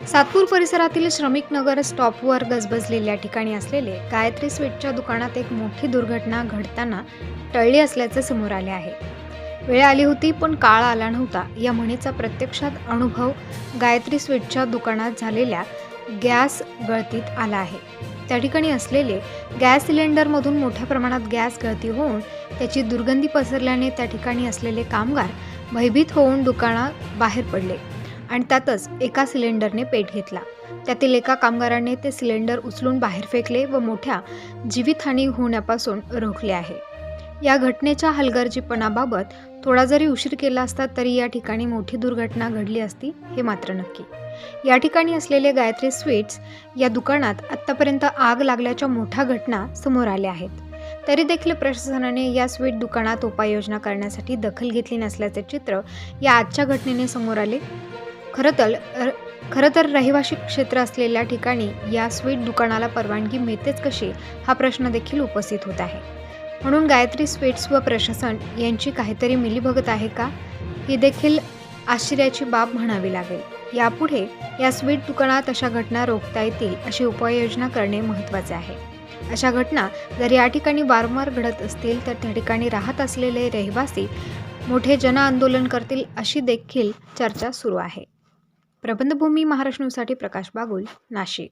सातपूर परिसरातील श्रमिक नगर स्टॉपवर गजबजलेल्या ठिकाणी असलेले गायत्री स्वीटच्या दुकानात एक मोठी दुर्घटना घडताना टळली असल्याचे समोर आले आहे. वेळ आली होती पण काळ आला नव्हता. या म्हणीचा प्रत्यक्षात अनुभव गायत्री स्वीटच्या दुकानात झालेल्या गॅस गळतीत आला आहे. त्या ठिकाणी असलेले गॅस सिलेंडरमधून मोठ्या प्रमाणात गॅस गळती होऊन त्याची दुर्गंधी पसरल्याने त्या ठिकाणी असलेले कामगार भयभीत होऊन दुकानात बाहेर पडले. आणि त्यातच एका सिलेंडरने पेट घेतला. त्यातील एका कामगाराने ते सिलेंडर उचलून बाहेर फेकले व मोठ्या जीवितहानी होण्यापासून रोखले आहे. या घटनेच्या हलगर्जीपणाबाबत थोडा जरी उशीर केला असता तरी या ठिकाणी मोठी दुर्घटना घडली असती हे मात्र नक्की. या ठिकाणी असलेले गायत्री स्वीट्स या दुकानात आत्तापर्यंत आग लागल्याच्या मोठ्या घटना समोर आल्या आहेत. तरी देखील प्रशासनाने या स्वीट दुकानात उपाययोजना करण्यासाठी दखल घेतली नसल्याचे चित्र या आजच्या घटनेने समोर आले. खरं तर खरं तर रहिवासी क्षेत्र असलेल्या ठिकाणी या स्वीट दुकानाला परवानगी मिळतेच कशी हा प्रश्न देखील उपस्थित होत आहे. म्हणून गायत्री स्वीट्स व प्रशासन यांची काहीतरी मिलीभगत आहे का? ही देखील आश्चर्याची बाब म्हणावी लागेल. यापुढे या स्वीट दुकानात अशा घटना रोखता येतील अशी उपाययोजना करणे महत्त्वाचे आहे. अशा घटना जर या ठिकाणी वारंवार घडत असतील तर त्या ठिकाणी राहत असलेले रहिवासी मोठे जनआंदोलन करतील अशी देखील चर्चा सुरू आहे. प्रबंधभूमी महाराष्ट्र न्यूजसाठी प्रकाश बागुल नाशिक.